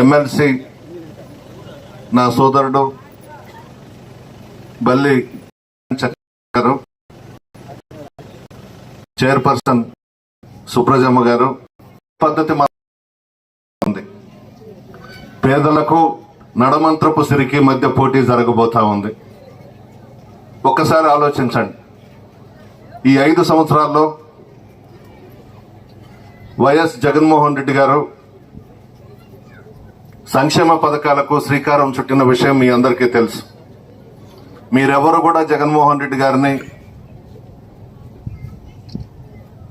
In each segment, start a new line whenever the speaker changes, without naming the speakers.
MLC నా సోదరుడు బల్లి గారు చైర్పర్సన్ సుప్రజమ్మ గారు పద్ధతి ఉంది. పేదలకు నడమంత్రపు సిరికి మధ్య పోటీ జరగబోతా ఉంది. ఒక్కసారి ఆలోచించండి. ఈ ఐదు సంవత్సరాల్లో వైఎస్ జగన్మోహన్ రెడ్డి గారు సంక్షేమ పథకాలకు శ్రీకారం చుట్టిన విషయం మీ అందరికీ తెలుసు. మీరెవరు కూడా జగన్మోహన్ రెడ్డి గారిని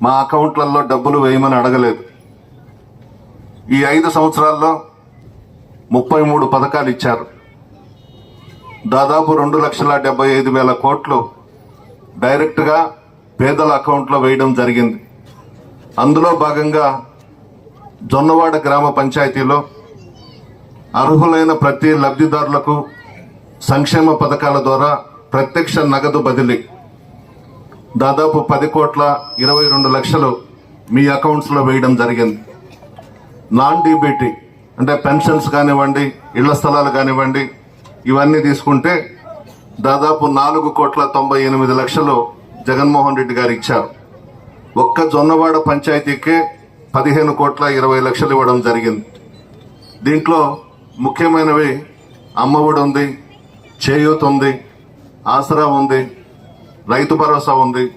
మా అకౌంట్లలో డబ్బులు వేయమని అడగలేదు. ఈ ఐదు సంవత్సరాల్లో ముప్పై మూడు పథకాలు ఇచ్చారు. దాదాపు రెండు లక్షల డెబ్బై ఐదు వేల కోట్లు డైరెక్ట్గా పేదల అకౌంట్లో వేయడం జరిగింది. అందులో భాగంగా జొన్నవాడ గ్రామ పంచాయతీలో అర్హులైన ప్రతి లబ్ధిదారులకు సంక్షేమ పథకాల ద్వారా ప్రత్యక్ష నగదు బదిలీ. దాదాపు పది కోట్ల ఇరవై రెండు లక్షలు మీ అకౌంట్స్లో వేయడం జరిగింది. నాన్ డీబీటీ అంటే పెన్షన్స్ కానివ్వండి ఇళ్ళ స్థలాలు కానివ్వండి ఇవన్నీ తీసుకుంటే దాదాపు నాలుగు కోట్ల తొంభై ఎనిమిది లక్షలు జగన్మోహన్ రెడ్డి గారు ఇచ్చారు. ఒక్క జొన్నవాడ పంచాయతీకే పదిహేను కోట్ల ఇరవై లక్షలు ఇవ్వడం జరిగింది. దీంట్లో ముఖ్యమైనవి అమ్మఒడి ఉంది చేయూత్ ఉంది ఆసరా ఉంది రైతు భరోసా ఉంది.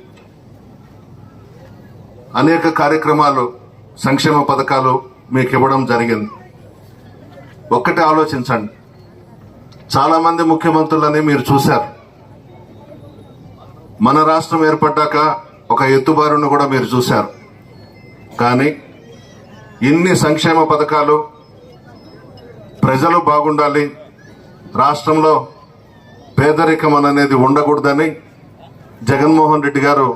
అనేక కార్యక్రమాలు సంక్షేమ పథకాలు మీకు ఇవ్వడం జరిగింది. ఒక్కటే ఆలోచించండి. చాలామంది ముఖ్యమంత్రులని మీరు చూశారు. మన రాష్ట్రం ఏర్పడ్డాక ఒక ఎత్తుబారును కూడా మీరు చూశారు. కానీ ఇన్ని సంక్షేమ పథకాలు ప్రజలు బాగుండాలి రాష్ట్రంలో పేదరికం అనేది ఉండకూడదని జగన్మోహన్ రెడ్డి గారు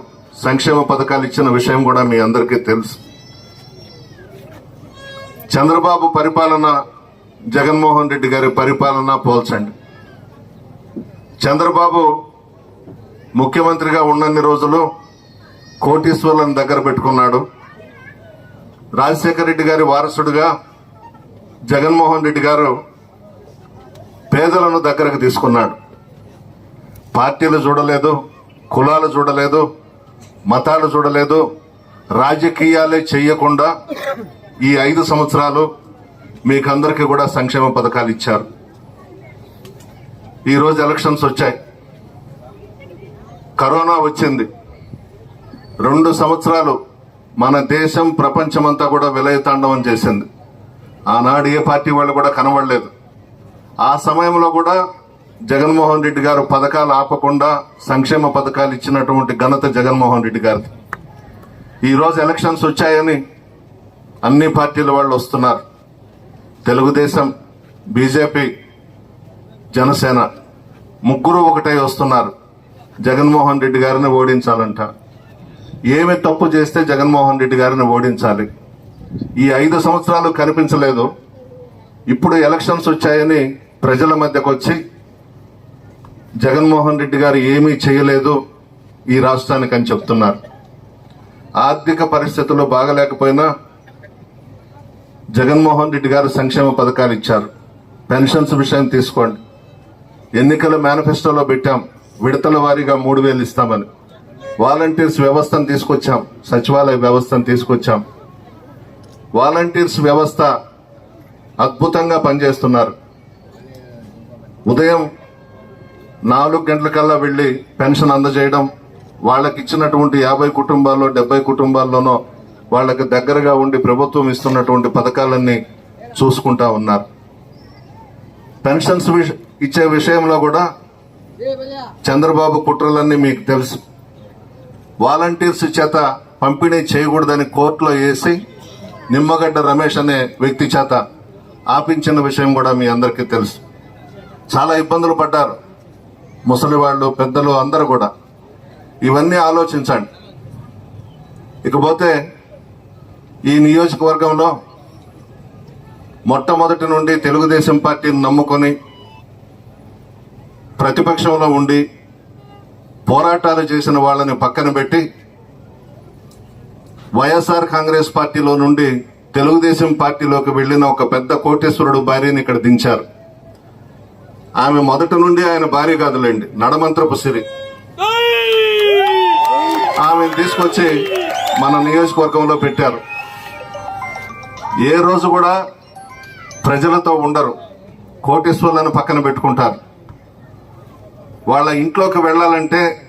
సంక్షేమ పథకాలు ఇచ్చిన విషయం కూడా మీ అందరికీ తెలుసు. చంద్రబాబు పరిపాలన జగన్మోహన్ రెడ్డి గారి పరిపాలన పోల్చండి. చంద్రబాబు ముఖ్యమంత్రిగా ఉన్నన్ని రోజులు కోటీశ్వర్లను దగ్గర పెట్టుకున్నాడు. రాజశేఖర రెడ్డి గారి వారసుడుగా జగన్మోహన్ రెడ్డి గారు పేదలను దగ్గరకు తీసుకున్నాడు. పార్టీలు చూడలేదు కులాలు చూడలేదు మతాలు చూడలేదు. రాజకీయాలే చెయ్యకుండా ఈ ఐదు సంవత్సరాలు మీకందరికీ కూడా సంక్షేమ పథకాలు ఇచ్చారు. ఈరోజు ఎలక్షన్స్ వచ్చాయి. కరోనా వచ్చింది. రెండు సంవత్సరాలు మన దేశం ప్రపంచమంతా కూడా విలయతాండవం చేసింది. ఆనాడు ఏ పార్టీ వాళ్ళు కూడా కనబడలేదు. ఆ సమయంలో కూడా జగన్మోహన్ రెడ్డి గారు పథకాలు ఆపకుండా సంక్షేమ పథకాలు ఇచ్చినటువంటి ఘనత జగన్మోహన్ రెడ్డి గారిది. ఈరోజు ఎలక్షన్స్ వచ్చాయని అన్ని పార్టీల వాళ్ళు వస్తున్నారు. తెలుగుదేశం బీజేపీ జనసేన ముగ్గురు ఒకటై వస్తున్నారు. జగన్మోహన్ రెడ్డి గారిని ఓడించాలంట. ఏమి తప్పు చేస్తే జగన్మోహన్ రెడ్డి గారిని ఓడించాలి? ఈ ఐదు సంవత్సరాలు కనిపించలేదు. ఇప్పుడు ఎలక్షన్స్ వచ్చాయని ప్రజల మధ్యకు వచ్చి జగన్మోహన్ రెడ్డి గారు ఏమీ చేయలేదు ఈ రాష్ట్రానికి అని చెప్తున్నారు. ఆర్థిక పరిస్థితులు బాగలేకపోయినా జగన్మోహన్ రెడ్డి గారు సంక్షేమ పథకాలు ఇచ్చారు. పెన్షన్స్ విషయం తీసుకోండి. ఎన్నికల మేనిఫెస్టోలో పెట్టాం. విడతల వారీగా మూడు వేలు ఇస్తామని. వాలంటీర్స్ వ్యవస్థను తీసుకొచ్చాం సచివాలయ వ్యవస్థను తీసుకొచ్చాం. వాలంటీర్స్ వ్యవస్థ అద్భుతంగా పనిచేస్తున్నారు. ఉదయం నాలుగు గంటలకల్లా వెళ్ళి పెన్షన్ అందజేయడం వాళ్ళకి ఇచ్చినటువంటి యాభై కుటుంబాల్లో డెబ్బై కుటుంబాల్లోనో వాళ్ళకి దగ్గరగా ఉండి ప్రభుత్వం ఇస్తున్నటువంటి పథకాలన్నీ చూసుకుంటా ఉన్నారు. పెన్షన్స్ ఇచ్చే విషయంలో కూడా చంద్రబాబు కుట్రలన్నీ మీకు తెలుసు. వాలంటీర్స్ చేత పంపిణీ చేయకూడదని కోర్టులో వేసి నిమ్మగడ్డ రమేష్ అనే వ్యక్తి చేత ఆపించిన విషయం కూడా మీ అందరికీ తెలుసు. చాలా ఇబ్బందులు పడ్డారు. ముసలి వాళ్ళు పెద్దలు అందరూ కూడా. ఇవన్నీ ఆలోచించండి. ఇకపోతే ఈ నియోజకవర్గంలో మొట్టమొదటి నుండి తెలుగుదేశం పార్టీని నమ్ముకొని ప్రతిపక్షంలో ఉండి పోరాటాలు చేసిన వాళ్ళని పక్కన పెట్టి వైఎస్ఆర్ కాంగ్రెస్ పార్టీలో నుండి తెలుగుదేశం పార్టీలోకి వెళ్ళిన ఒక పెద్ద కోటేశ్వరుడు భార్యని ఇక్కడ దించారు. ఆమె మొదటి నుండి ఆయన భార్య కాదులేండి నడమంత్రపు సిరి. ఆమెను తీసుకొచ్చి మన నియోజకవర్గంలో పెట్టారు. ఏ రోజు కూడా ప్రజలతో ఉండరు కోటేశ్వర్లను పక్కన పెట్టుకుంటారు. వాళ్ళ ఇంట్లోకి వెళ్ళాలంటే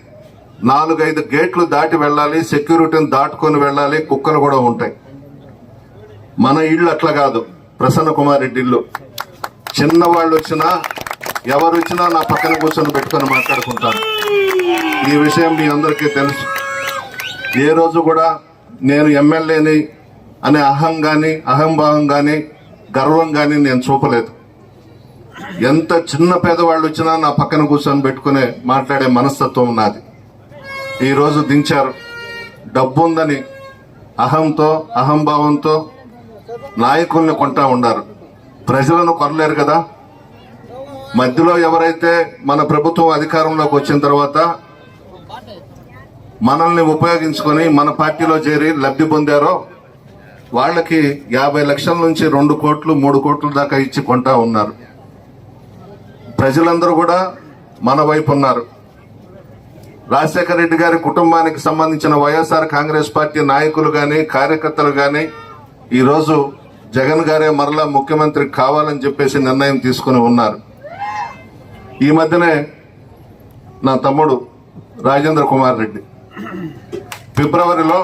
నాలుగైదు గేట్లు దాటి వెళ్ళాలి సెక్యూరిటీని దాటుకొని వెళ్ళాలి కుక్కలు కూడా ఉంటాయి. మన ఇల్లు అట్లా కాదు ప్రసన్న కుమార్ రెడ్డి ఇల్లు చిన్నవాళ్ళు వచ్చినా ఎవరు వచ్చినా నా పక్కన కూర్చొని పెట్టుకొని మాట్లాడుకుంటాను ఈ విషయం మీ అందరికీ తెలుసు. ఏ రోజు కూడా నేను ఎమ్మెల్యేని అనే అహం కానీ అహంభావం కానీ గర్వం కానీ నేను చూపలేదు. ఎంత చిన్న పేదవాళ్ళు వచ్చినా నా పక్కన కూర్చొని పెట్టుకునే మాట్లాడే మనస్తత్వం నాది. ఈరోజు దించారు. డబ్బు ఉందని అహంతో అహంభావంతో నాయకుల్ని కొంటా ఉన్నారు ప్రజలను కొనలేరు కదా? మధ్యలో ఎవరైతే మన ప్రభుత్వం అధికారంలోకి వచ్చిన తర్వాత మనల్ని ఉపయోగించుకొని మన పార్టీలో చేరి లబ్ధి పొందారో వాళ్ళకి యాభై లక్షల నుంచి రెండు కోట్లు మూడు కోట్ల దాకా ఇచ్చి కొంటా ఉన్నారు. ప్రజలందరూ కూడా మన వైపు ఉన్నారు. రాజశేఖర రెడ్డి గారి కుటుంబానికి సంబంధించిన వైఎస్ఆర్ కాంగ్రెస్ పార్టీ నాయకులు గాని కార్యకర్తలు గాని ఈరోజు జగన్ గారే మరలా ముఖ్యమంత్రి కావాలని చెప్పేసి నిర్ణయం తీసుకుని ఉన్నారు. ఈ మధ్యనే నా తమ్ముడు రాజేంద్ర కుమార్ రెడ్డి ఫిబ్రవరిలో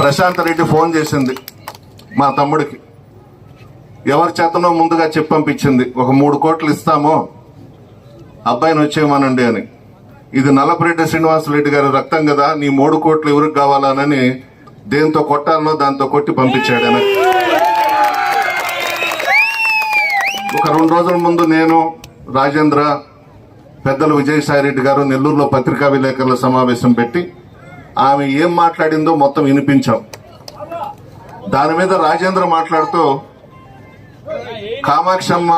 ప్రశాంత్ రెడ్డి ఫోన్ చేసింది మా తమ్ముడికి. ఎవరి చేతనో ముందుగా చెప్పి పంపించింది. ఒక మూడు కోట్లు ఇస్తామో అబ్బాయిని వచ్చేయమనండి అని. ఇది నల్లపరెడ్డి శ్రీనివాసరెడ్డి గారి రక్తం కదా నీ మూడు కోట్లు ఎవరికి కావాలనని దేంతో కొట్టాలనో దాంతో కొట్టి పంపించాడు ఆయన. ఒక రెండు రోజుల ముందు నేను రాజేంద్ర పెద్దలు విజయసాయి రెడ్డి గారు నెల్లూరులో పత్రికా విలేకరుల సమావేశం పెట్టి ఆమె ఏం మాట్లాడిందో మొత్తం వినిపించాం. దాని మీద రాజేంద్ర మాట్లాడుతూ కామాక్షమ్మ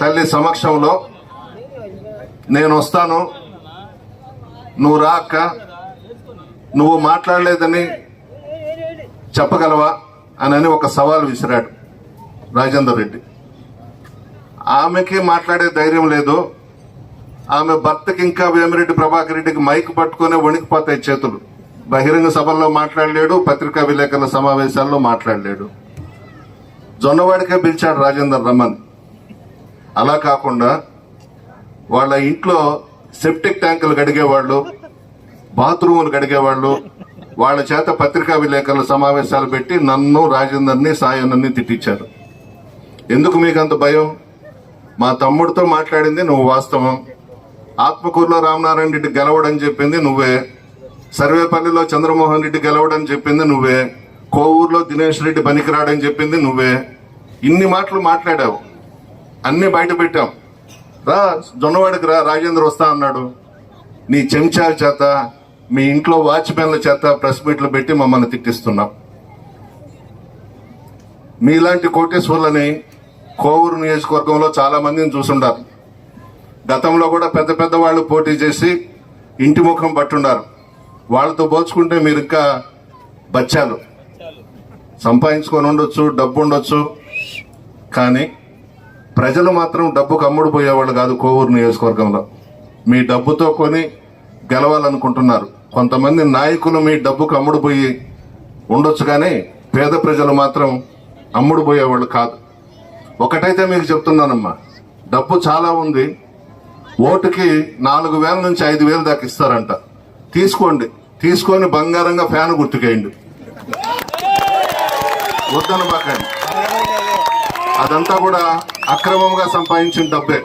తల్లి సమక్షంలో నేను వస్తాను నువ్వు రా అక్క నువ్వు మాట్లాడలేదని చెప్పగలవా అని ఒక సవాల్ విసిరాడు రాజేందర్ రెడ్డి. ఆమెకి మాట్లాడే ధైర్యం లేదు. ఆమె భర్తకి ఇంకా వేమిరెడ్డి ప్రభాకర్ రెడ్డికి మైక్ పట్టుకునే వణికిపోతాయి చేతులు. బహిరంగ సభల్లో మాట్లాడలేడు పత్రికా విలేకరుల సమావేశాల్లో మాట్లాడలేడు. జొన్నవాడికే పిలిచాడు రాజేందర్ రమన్ అలా కాకుండా వాళ్ళ ఇంట్లో సెప్టిక్ ట్యాంకులు కడిగేవాళ్ళు బాత్రూములు కడిగేవాళ్ళు వాళ్ళ చేత పత్రికా విలేకరుల సమావేశాలు పెట్టి నన్ను రాజేందర్ని సాయన్నని తిట్టించారు. ఎందుకు మీకు అంత భయం? మా తమ్ముడితో మాట్లాడింది నువ్వు వాస్తవం. ఆత్మకూరులో రామనారాయణ రెడ్డి గెలవడని చెప్పింది నువ్వే. సర్వేపల్లిలో చంద్రమోహన్ రెడ్డి గెలవడని చెప్పింది నువ్వే. కోవూరులో దినేష్ రెడ్డి పనికిరాడని చెప్పింది నువ్వే. ఇన్ని మాటలు మాట్లాడావు. అన్ని బయట పెట్టాం. రా జొన్నవాడికి రా రాజేంద్ర వస్తా అన్నాడు. నీ చెంచాల చేత మీ ఇంట్లో వాచ్మెన్ల చేత ప్రెస్ మీట్లు పెట్టి మమ్మల్ని తిట్టిస్తున్నాం మీలాంటి కోటేశ్వర్లని కోవూరు నియోజకవర్గంలో చాలా మందిని చూసుండారు గతంలో కూడా పెద్ద పెద్ద వాళ్ళు పోటీ చేసి ఇంటి ముఖం పట్టున్నారు. వాళ్ళతో పోల్చుకుంటే మీరు ఇంకా బచ్చాలు. సంపాదించుకొని ఉండొచ్చు డబ్బు ఉండొచ్చు. కానీ ప్రజలు మాత్రం డబ్బుకు అమ్ముడుపోయేవాళ్ళు కాదు కోవూరు నియోజకవర్గంలో. మీ డబ్బుతో కొని గెలవాలనుకుంటున్నారు. కొంతమంది నాయకులు మీ డబ్బుకు అమ్ముడుపోయి ఉండొచ్చు కానీ పేద ప్రజలు మాత్రం అమ్ముడుపోయేవాళ్ళు కాదు. ఒకటైతే మీకు చెప్తున్నానమ్మా. డబ్బు చాలా ఉంది. ఓటుకి నాలుగు వేల నుంచి ఐదు వేలు దాకా ఇస్తారంట. తీసుకోండి. తీసుకొని బంగారంగా ఫ్యాన్ గుర్తుకేయండి. వద్దనబాకండి. అదంతా కూడా అక్రమంగా సంపాదించిన డబ్బే.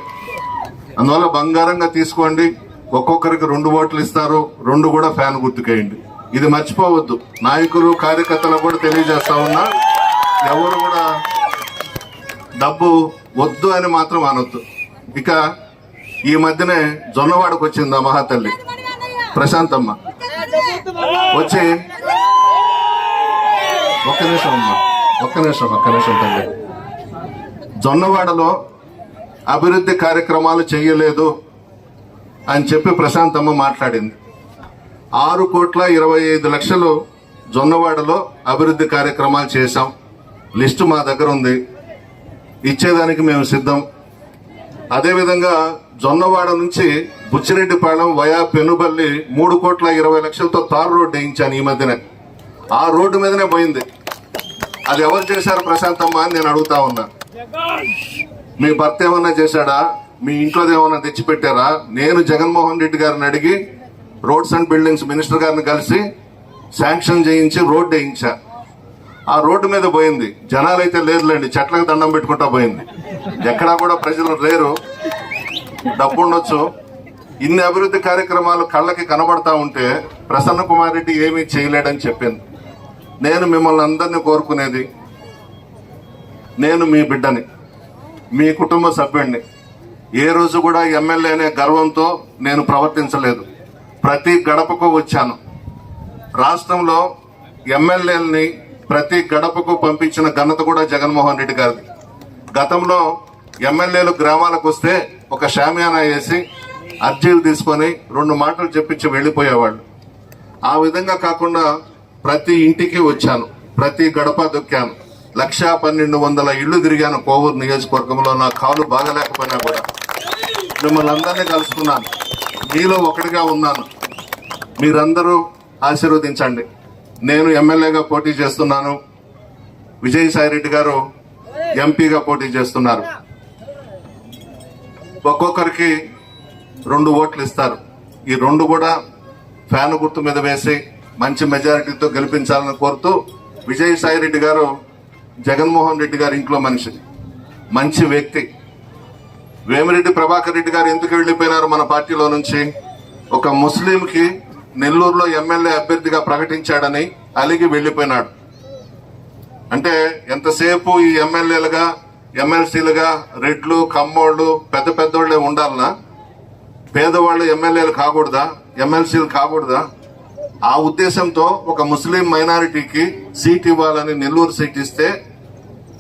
అందువల్ల బంగారంగా తీసుకోండి. ఒక్కొక్కరికి రెండు ఓట్లు ఇస్తారు. రెండు కూడా ఫ్యాన్ గుర్తుకేయండి. ఇది మర్చిపోవద్దు. నాయకులు కార్యకర్తలు కూడా తెలియజేస్తా ఉన్నా ఎవరు కూడా డబ్బు వద్దు అని మాత్రం అనొద్దు. ఇక ఈ మధ్యనే జొన్నవాడకు వచ్చింది ఆ మహాతల్లి. ప్రశాంతమ్మ. వచ్చి ఒక్క నిమిషం అమ్మా. ఒక్క నిమిషం ఒక్క నిమిషం తల్లి. జొన్నవాడలో అభివృద్ధి కార్యక్రమాలు చేయలేదు అని చెప్పి ప్రశాంతమ్మ మాట్లాడింది. ఆరు కోట్ల ఇరవై ఐదు లక్షలు జొన్నవాడలో అభివృద్ధి కార్యక్రమాలు చేశాం. లిస్టు మా దగ్గర ఉంది. ఇచ్చేదానికి మేము సిద్ధం. అదేవిధంగా జొన్నవాడ నుంచి బుచ్చిరెడ్డిపాళెం వయా పెనుబల్లి మూడు కోట్ల ఇరవై లక్షలతో తారు రోడ్డు వేయించాను ఈ మధ్యనే. ఆ రోడ్డు మీదనే పోయింది. అది ఎవరు చేశారు ప్రశాంతమ్మ అని నేను అడుగుతా ఉన్నా. మీ భర్త ఏమన్నా చేశాడా? మీ ఇంట్లో ఏమన్నా తెచ్చిపెట్టారా? నేను జగన్మోహన్ రెడ్డి గారిని అడిగి రోడ్స్ అండ్ బిల్డింగ్స్ మినిస్టర్ గారిని కలిసి శాంక్షన్ చేయించి రోడ్డు వేయించా. ఆ రోడ్డు మీద పోయింది. జనాలు అయితే లేదులేండి చెట్లకు దండం పెట్టుకుంటా పోయింది. ఎక్కడా కూడా ప్రజలు లేరు. డబ్బు ఉండొచ్చు ఇన్ని అభివృద్ధి కార్యక్రమాలు కళ్ళకి కనబడతా ఉంటే ప్రసన్న కుమార్ రెడ్డి ఏమీ చేయలేడని చెప్పింది. నేను మిమ్మల్ని అందరినీ కోరుకునేది నేను మీ బిడ్డని మీ కుటుంబ సభ్యుడిని ఏ రోజు కూడా ఎమ్మెల్యే అనే గర్వంతో నేను ప్రవర్తించలేదు. ప్రతి గడపకు వచ్చాను. రాష్ట్రంలో ఎమ్మెల్యేలని ప్రతి గడపకు పంపించిన ఘనత కూడా జగన్మోహన్ రెడ్డి గారిది. గతంలో ఎమ్మెల్యేలు గ్రామాలకు వస్తే ఒక షామియానా వేసి అర్జీలు తీసుకొని రెండు మాటలు చెప్పించి వెళ్ళిపోయేవాళ్ళు. ఆ విధంగా కాకుండా ప్రతి ఇంటికి వచ్చాను. ప్రతి గడప దొక్కాను. లక్షా పన్నెండు వందల ఇళ్ళు తిరిగాను కోవూరు నియోజకవర్గంలో. నా కాలు బాగలేకపోయినా కూడా. మిమ్మల్ని అందరినీ కలుసుకున్నాను మీలో ఒకటిగా ఉన్నాను. మీరందరూ ఆశీర్వదించండి. నేను ఎమ్మెల్యేగా పోటీ చేస్తున్నాను. విజయసాయి రెడ్డి గారు ఎంపీగా పోటీ చేస్తున్నారు. ఒక్కొక్కరికి రెండు ఓట్లు ఇస్తారు. ఈ రెండు కూడా ఫ్యాన్ గుర్తు మీద వేసి మంచి మెజారిటీతో గెలిపించాలని కోరుతూ విజయసాయి రెడ్డి గారు జగన్మోహన్ రెడ్డి గారి ఇంట్లో మనిషి మంచి వ్యక్తి. వేమిరెడ్డి ప్రభాకర్ రెడ్డి గారు ఎందుకు వెళ్ళిపోయినారు మన పార్టీలో నుంచి? ఒక ముస్లింకి నెల్లూరులో ఎమ్మెల్యే అభ్యర్థిగా ప్రకటించాడని అలిగి వెళ్ళిపోయినాడు. అంటే ఎంతసేపు ఈ ఎమ్మెల్యేలుగా ఎమ్మెల్సీలుగా రెడ్లు కమ్మోళ్ళు పెద్ద పెద్దోళ్ళే ఉండాలనా? పేదవాళ్ళు ఎమ్మెల్యేలు కాకూడదా? ఎమ్మెల్సీలు కాకూడదా? ఆ ఉద్దేశంతో ఒక ముస్లిం మైనారిటీకి సీట్ ఇవ్వాలని నెల్లూరు సీట్ ఇస్తే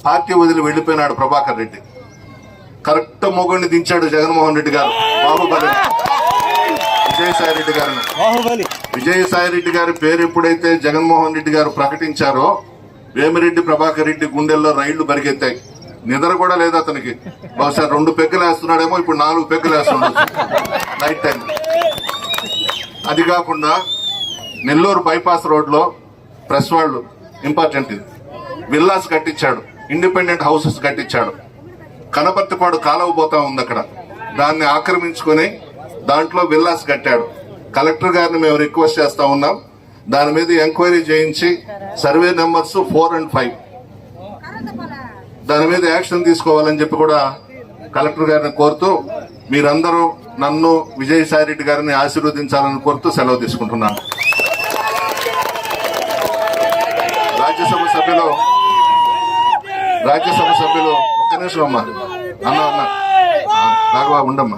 పార్టీ వదిలి వెళ్ళిపోయినాడు ప్రభాకర్ రెడ్డి. కరెక్ట్ మొగుడిని దించాడు జగన్మోహన్ రెడ్డి గారు. బాహుబలి. విజయసాయి రెడ్డి గారిని.
బాహుబలి.
విజయసాయి రెడ్డి గారి పేరు ఎప్పుడైతే జగన్మోహన్ రెడ్డి గారు ప్రకటించారో వేమిరెడ్డి ప్రభాకర్ రెడ్డి గుండెల్లో రైళ్ళు పరిగెత్తాయి. నిద్ర కూడా లేదు అతనికి. బహుశా రెండు పెగ్గలు వేస్తున్నాడేమో ఇప్పుడు నాలుగు పెగ్గలు వేస్తున్నాడు. నైట్ టైం అది కాకుండా నెల్లూరు బైపాస్ రోడ్లో ప్రెస్ వాళ్ళు ఇంపార్టెంట్ ఇది. విల్లాస్ కట్టించాడు ఇండిపెండెంట్ హౌసెస్ కట్టించాడు. కనపర్తిపాడు కాలువ పోతా ఉంది అక్కడ. దాన్ని ఆక్రమించుకొని దాంట్లో విల్లాస్ కట్టాడు. కలెక్టర్ గారిని మేము రిక్వెస్ట్ చేస్తా ఉన్నాం. దాని మీద ఎంక్వైరీ చేయించి survey numbers four and five. దాని మీద యాక్షన్ తీసుకోవాలని చెప్పి కూడా కలెక్టర్ గారిని కోరుతూ మీరందరూ నన్ను విజయసాయి రెడ్డి గారిని ఆశీర్వదించాలని కోరుతూ సెలవు తీసుకుంటున్నాను రాజ్యసభ సభ్యులు రాజ్యసభ సభ్యులు ఒక్క నిమిషం అమ్మా. అన్న అన్న. ఆ, ఉండమ్మా.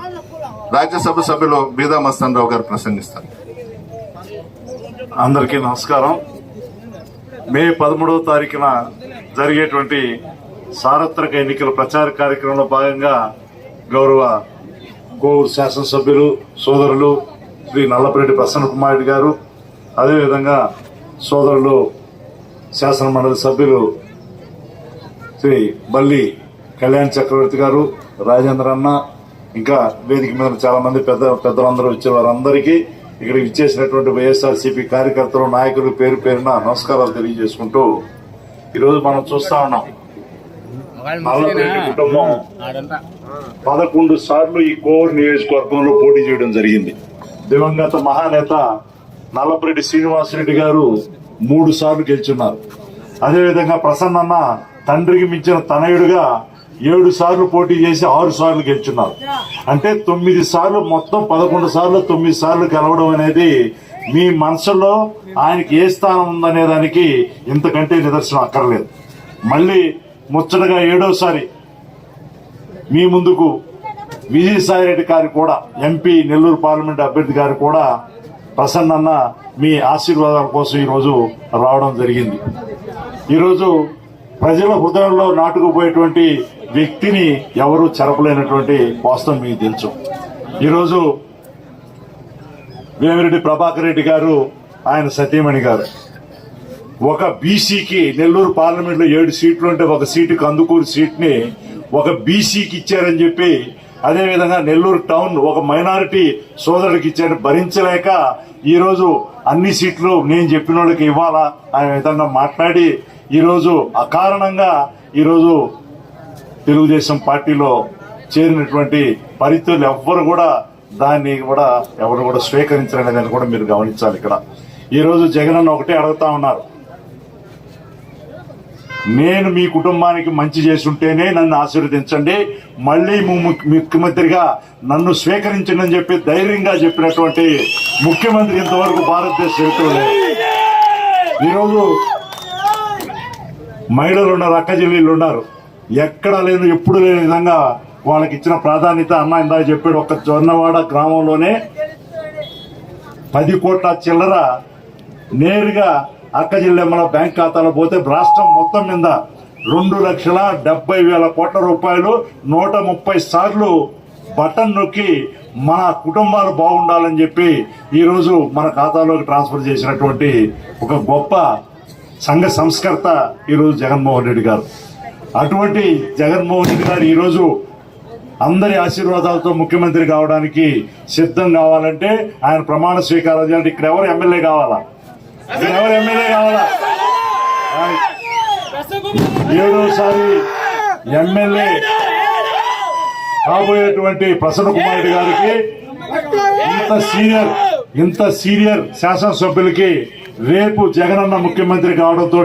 రాజ్యసభ సభ్యులు బీదా మస్తాన్ రావు గారు ప్రసంగిస్తారు.
అందరికీ నమస్కారం. మే పదమూడవ తారీఖున జరిగేటువంటి సార్వత్రిక ఎన్నికల ప్రచార కార్యక్రమంలో భాగంగా గౌరవ కోవూరు శాసనసభ్యులు సోదరులు శ్రీ నల్లపరెడ్డి ప్రసన్న కుమారుడు గారు అదేవిధంగా సోదరులు శాసన మండలి సభ్యులు శ్రీ బల్లి కళ్యాణ్ చక్రవర్తి గారు రాజేంద్ర అన్న ఇంకా వేదిక మీద చాలా మంది పెద్ద పెద్దలందరూ వచ్చే వారందరికీ ఇక్కడ ఇచ్చేసినటువంటి వైఎస్ఆర్సీపీ కార్యకర్తలు నాయకులు పేరు పేరున నమస్కారాలు తెలియజేసుకుంటూ ఈరోజు మనం చూస్తా ఉన్నాం. కుటుంబం పదకొండు సార్లు ఈ కోవూరు నియోజకవర్గంలో పోటీ చేయడం జరిగింది. దివంగత మహానేత నల్లపరెడ్డి శ్రీనివాసరెడ్డి గారు మూడు సార్లు గెలుచున్నారు. అదేవిధంగా ప్రసన్నన్న తండ్రికి మించిన తనయుడుగా ఏడు సార్లు పోటీ చేసి ఆరు సార్లు గెలుచున్నారు. అంటే తొమ్మిది సార్లు మొత్తం పదకొండు సార్లు తొమ్మిది సార్లు గెలవడం అనేది మీ మనసులో ఆయనకి ఏ స్థానం ఉందనే దానికి ఇంతకంటే నిదర్శనం అక్కర్లేదు. మళ్ళీ ముచ్చటగా ఏడోసారి మీ ముందుకు విజయసాయి రెడ్డి గారు కూడా ఎంపీ నెల్లూరు పార్లమెంట్ అభ్యర్థి గారు కూడా ప్రసన్నన్న మీ ఆశీర్వాదాల కోసం ఈరోజు రావడం జరిగింది. ఈరోజు ప్రజల హృదయంలో నాటుకుపోయేటువంటి వ్యక్తిని ఎవరు చెరపలేనటువంటి వాస్తవం మీకు తెలుసు. ఈరోజు వేమిరెడ్డి ప్రభాకర్ రెడ్డి గారు ఆయన సతీమణి గారు. ఒక బీసీకి నెల్లూరు పార్లమెంట్లో ఏడు సీట్లు ఉంటే ఒక సీటుకి అందుకూరు సీట్ని ఒక బీసీకి ఇచ్చారని చెప్పి అదేవిధంగా నెల్లూరు టౌన్ ఒక మైనారిటీ సోదరుడికి ఇచ్చాడు భరించలేక ఈరోజు అన్ని సీట్లు నేను చెప్పిన వాళ్ళకి ఇవ్వాలా? అనే విధంగా మాట్లాడి ఈరోజు అకారణంగా ఈరోజు తెలుగుదేశం పార్టీలో చేరినటువంటి పరిస్థితులు ఎవ్వరు కూడా దాన్ని కూడా ఎవరు కూడా స్వీకరించలేదని కూడా మీరు గమనించాలి ఇక్కడ. ఈరోజు జగన్ అన్న ఒకటే అడుగుతా ఉన్నారు. నేను మీ కుటుంబానికి మంచి చేస్తుంటేనే నన్ను ఆశీర్వదించండి. మళ్ళీ ముఖ్యమంత్రిగా నన్ను స్వీకరించండి అని చెప్పి ధైర్యంగా చెప్పినటువంటి ముఖ్యమంత్రి ఇంతవరకు భారతదేశ చరిత్రలో ఈరోజు మహిళలు ఉన్నారు అక్క జిల్లీలు ఉన్నారు. ఎక్కడ లేదు ఎప్పుడు లేని విధంగా వాళ్ళకి ఇచ్చిన ప్రాధాన్యత అన్న ఇందాక చెప్పాడు. ఒక జొన్నవాడ గ్రామంలోనే పది కోట్ల చిల్లర నేరుగా అక్క జిల్లెమ్మల బ్యాంక్ ఖాతాలో పోతే రాష్ట్రం మొత్తం మీద రెండు లక్షల డెబ్బై వేల కోట్ల రూపాయలు నూట ముప్పై సార్లు బటన్ నొక్కి మన కుటుంబాలు బాగుండాలని చెప్పి ఈరోజు మన ఖాతాలోకి ట్రాన్స్ఫర్ చేసినటువంటి ఒక గొప్ప సంఘ సంస్కర్త ఈరోజు జగన్మోహన్ రెడ్డి గారు. అటువంటి జగన్మోహన్ రెడ్డి గారు ఈరోజు అందరి ఆశీర్వాదాలతో ముఖ్యమంత్రి కావడానికి సిద్ధం కావాలంటే ఆయన ప్రమాణ స్వీకారం చేయాలంటే ఇక్కడ ఎవరు ఎమ్మెల్యే కావాలా? ఎవరు ఎమ్మెల్యే కావాలా? ఏడోసారి ఎమ్మెల్యే కాబోయేటువంటి ప్రసన్న కుమార్ రెడ్డి గారికి ఇంత సీనియర్ ఇంత సీనియర్ శాసనసభ్యులకి రేపు జగనన్న ముఖ్యమంత్రి కావడంతో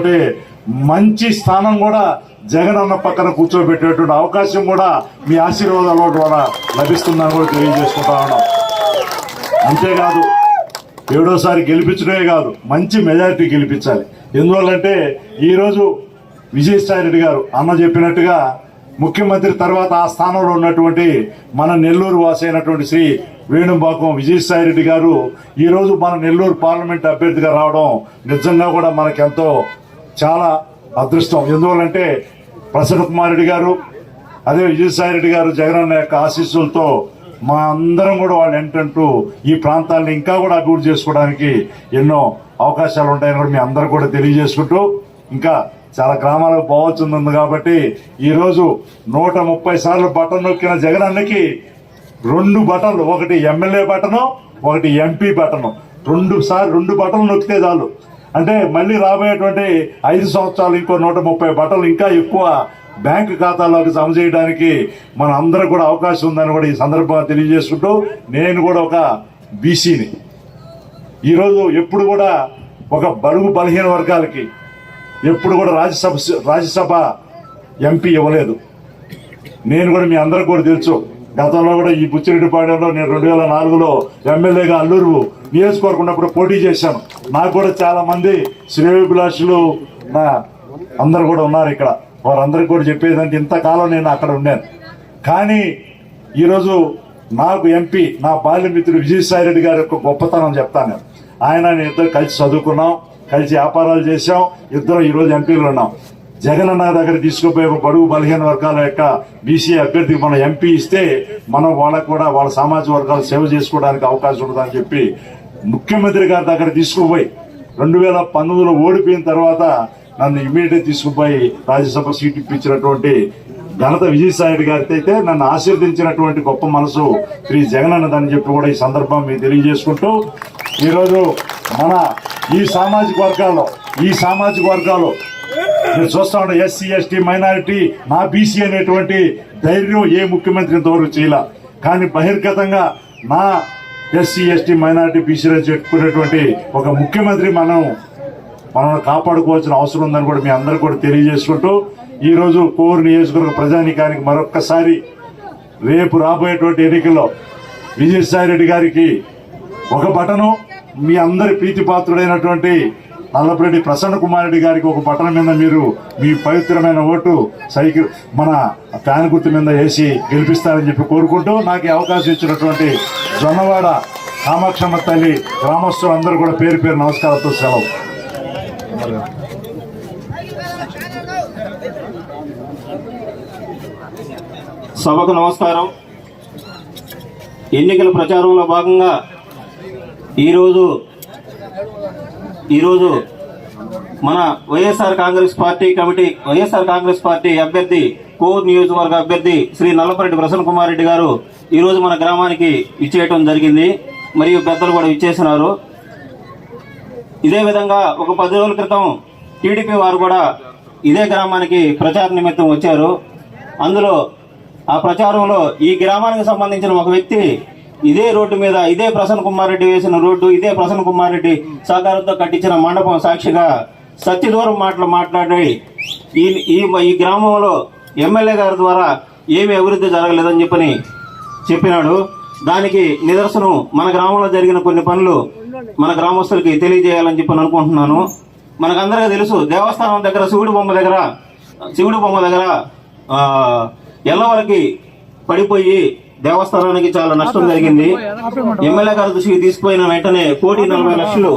మంచి స్థానం కూడా జగనన్న పక్కన కూర్చోబెట్టేటువంటి అవకాశం కూడా మీ ఆశీర్వాదాల ద్వారా లభిస్తుందని కూడా తెలియజేసుకుంటా ఉన్నాం. అంతేకాదు ఏడోసారి గెలిపించడమే కాదు మంచి మెజారిటీ గెలిపించాలి. ఎందువల్లంటే ఈరోజు విజయసాయి రెడ్డి గారు అన్న చెప్పినట్టుగా ముఖ్యమంత్రి తర్వాత ఆ స్థానంలో ఉన్నటువంటి మన నెల్లూరు వాసి అయినటువంటి శ్రీ వేణుబాకం విజయసాయి రెడ్డి గారు ఈరోజు మన నెల్లూరు పార్లమెంట్ అభ్యర్థిగా రావడం నిజంగా కూడా మనకెంతో చాలా అదృష్టం. ఎందువల్లంటే ప్రసన్న కుమార్ రెడ్డి గారు అదే విజయసాయి రెడ్డి గారు జగనన్న యొక్క ఆశీస్సులతో మా అందరం కూడా వాళ్ళు ఏంటంటూ ఈ ప్రాంతాలను ఇంకా కూడా అభివృద్ధి చేసుకోవడానికి ఎన్నో అవకాశాలు ఉంటాయని కూడా మీ అందరూ కూడా తెలియజేసుకుంటూ ఇంకా చాలా గ్రామాలకు పోవచ్చుంది కాబట్టి ఈరోజు నూట ముప్పై సార్లు బటన్ నొక్కిన జగనన్నకి రెండు బటన్లు ఒకటి ఎమ్మెల్యే బటను ఒకటి ఎంపీ బటను. రెండు సార్లు రెండు బటన్లు నొక్కితే చాలు. అంటే మళ్ళీ రాబోయేటువంటి ఐదు సంవత్సరాలు ఇంకో నూట ముప్పై బటన్లు ఇంకా ఎక్కువ బ్యాంకు ఖాతాలోకి జమ చేయడానికి మన అందరూ కూడా అవకాశం ఉందని కూడా ఈ సందర్భంగా తెలియజేసుకుంటూ నేను కూడా ఒక బీసీని. ఈరోజు ఎప్పుడు కూడా ఒక బడుగు బలహీన వర్గాలకి ఎప్పుడు కూడా రాజ్యసభ రాజ్యసభ ఎంపీ ఇవ్వలేదు. నేను కూడా మీ అందరికి కూడా తెలుసు గతంలో కూడా ఈ బుచ్చిరెడ్డిపాడెంలో నేను రెండు వేల నాలుగులో ఎమ్మెల్యేగా అల్లూరు నియోజకవర్గం పోటీ చేశాను. నాకు కూడా చాలామంది శ్రేయోభిలాషులు నా అందరు కూడా ఉన్నారు ఇక్కడ. వారందరికి కూడా చెప్పేదంటే ఇంతకాలం నేను అక్కడ ఉన్నాను. కానీ ఈరోజు నాకు ఎంపీ నా బాల్యమిత్రుడు విజయసాయి రెడ్డి గారి యొక్క గొప్పతనం చెప్తాను ఆయన నేను ఇద్దరు కలిసి చదువుకున్నాం కలిసి వ్యాపారాలు చేశాం ఇద్దరం ఈరోజు ఎంపీలు ఉన్నాం. జగన్ అన్న దగ్గర తీసుకుపోయే బడుగు బలహీన వర్గాల యొక్క బీసీ అభ్యర్థికి మనం ఎంపీ ఇస్తే మనం వాళ్ళకు కూడా వాళ్ళ సామాజిక వర్గాలు సేవ చేసుకోవడానికి అవకాశం ఉంటుందని చెప్పి ముఖ్యమంత్రి గారి దగ్గర తీసుకుపోయి రెండు వేల పంతొమ్మిదిలో ఓడిపోయిన తర్వాత నన్ను ఇమీడియట్ తీసుకుపోయి రాజ్యసభ సీట్ ఇప్పించినటువంటి ఘనత విజయసాయి గారికి అయితే నన్ను ఆశీర్వదించినటువంటి గొప్ప మనసు శ్రీ జగన్ అన్నదని చెప్పి కూడా ఈ సందర్భం మీకు తెలియజేసుకుంటూ ఈరోజు మన ఈ సామాజిక వర్గాల్లో ఈ సామాజిక వర్గాలు మీరు చూస్తా ఉండే ఎస్సీ ఎస్టీ మైనారిటీ నా బీసీ అనేటువంటి ధైర్యం ఏ ముఖ్యమంత్రి ఇంతవరకు చేయాల. కానీ బహిర్గతంగా నా ఎస్సీ ఎస్టీ మైనారిటీ బీసీలో చెప్పుకునేటువంటి ఒక ముఖ్యమంత్రి మనం మనల్ని కాపాడుకోవాల్సిన అవసరం ఉందని కూడా మీ అందరూ కూడా తెలియజేసుకుంటూ ఈరోజు కోరు నియోజకవర్గ ప్రజానికానికి మరొక్కసారి రేపు రాబోయేటువంటి ఎన్నికల్లో విజయసాయి రెడ్డి గారికి ఒక బటను మీ అందరి ప్రీతిపాత్రుడైనటువంటి నల్లపరెడ్డి ప్రసన్న కుమార్ రెడ్డి గారికి ఒక బటన్ మీద మీరు మీ పవిత్రమైన ఓటు సైకిల్ మన ఫ్యాన్ గుర్తు మీద వేసి గెలిపిస్తారని చెప్పి కోరుకుంటూ నాకు అవకాశం ఇచ్చినటువంటి జొన్నవాడ కామాక్షమ్మ తల్లి గ్రామస్తులు అందరూ కూడా పేరు పేరు నమస్కారాలతో సెలవు.
సభకు నమస్కారం. ఎన్నికల ప్రచారంలో భాగంగా ఈరోజు ఈరోజు మన YSR Congress party committee YSR Congress party అభ్యర్థి కోర్ నియోజకవర్గ అభ్యర్థి శ్రీ నల్లపరెడ్డి ప్రసన్న కుమార్ రెడ్డి గారు ఈరోజు మన గ్రామానికి ఇచ్చేయటం జరిగింది. మరియు పెద్దలు కూడా ఇచ్చేసినారు ఇదే విధంగా ఒక పది రోజుల క్రితం టీడీపీ వారు కూడా ఇదే గ్రామానికి ప్రచార నిమిత్తం వచ్చారు. అందులో ఆ ప్రచారంలో ఈ గ్రామానికి సంబంధించిన ఒక వ్యక్తి ఇదే రోడ్డు మీద ఇదే ప్రసన్న కుమార్ రెడ్డి వేసిన రోడ్డు ఇదే ప్రసన్న కుమార్ రెడ్డి సహకారంతో కట్టించిన మండపం సాక్షిగా సత్యదూరం మాటలు మాట్లాడి ఈ ఈ ఈ గ్రామంలో ఎమ్మెల్యే గారి ద్వారా ఏమి అభివృద్ధి జరగలేదని చెప్పని చెప్పినాడు. దానికి నిదర్శనం మన గ్రామంలో జరిగిన కొన్ని పనులు మన గ్రామస్తులకి తెలియజేయాలని చెప్పి అనుకుంటున్నాను. మనకందరికీ తెలుసు దేవస్థానం దగ్గర శివుడి బొమ్మ దగ్గర శివుడి బొమ్మ దగ్గర ఆ, ఎల్లవరకి పడిపోయి దేవస్థానానికి చాలా నష్టం జరిగింది. ఎమ్మెల్యే గారి దృష్టికి తీసుకుపోయిన వెంటనే కోటి నలభై లక్షలు